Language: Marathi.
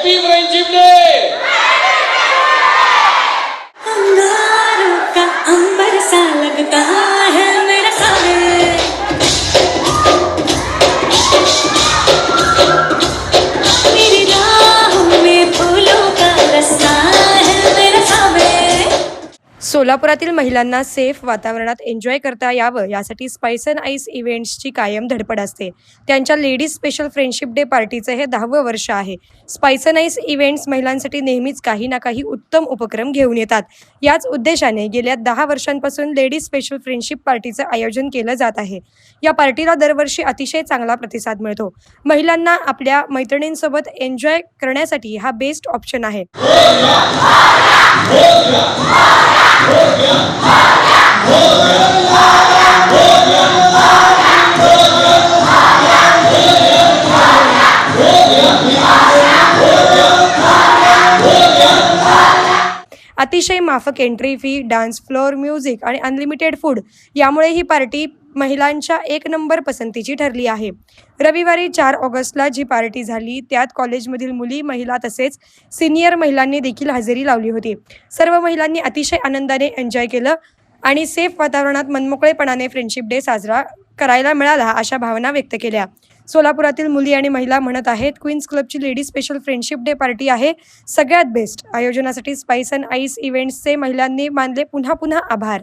हॅपी फ्रेंडशिप डे सोलापुरातील महिलांना सेफ वातावरणात एन्जॉय करता यावं यासाठी स्पाइस अँड आईस इव्हेंट्सची कायम धडपड असते. त्यांच्या लेडीज स्पेशल फ्रेंडशिप डे पार्टीचं हे दहावं वर्ष आहे. स्पाइस अँड आईस इव्हेंट्स महिलांसाठी नेहमीच काही ना काही उत्तम उपक्रम घेऊन येतात. याच उद्देशाने गेल्या दहा वर्षांपासून लेडीज स्पेशल फ्रेंडशिप पार्टीचं आयोजन केलं जात आहे. या पार्टीला दरवर्षी अतिशय चांगला प्रतिसाद मिळतो. महिलांना आपल्या मैत्रिणींसोबत एन्जॉय करण्यासाठी हा बेस्ट ऑप्शन आहे. अतिशय माफक entry fee dance floor music आणि अनलिमिटेड फूड यामुळे ही पार्टी महिलांच्या एक नंबर पसंतीची ठरली आहे. रविवारी चार ऑगस्टला जी पार्टी झाली त्यात कॉलेजमधील मुली महिला तसेच सिनियर महिलांनी देखील हजेरी लावली होती. सर्व महिलांनी अतिशय आनंदाने एन्जॉय केलं आणि सेफ वातावरणात मनमोकळेपणाने फ्रेंडशिप डे साजरा करायला मिळाला अशा भावना व्यक्त केल्या. सोलापुरातील मुली आणि महिला म्हणत आहेत queens क्लबची lady special friendship day party आहे. सगळ्यात बेस्ट. आयोजनासाठी स्पाइस अँड आईस इव्हेंट्सचे महिलांनी मानले. पुन्हा पुन्हा आभार.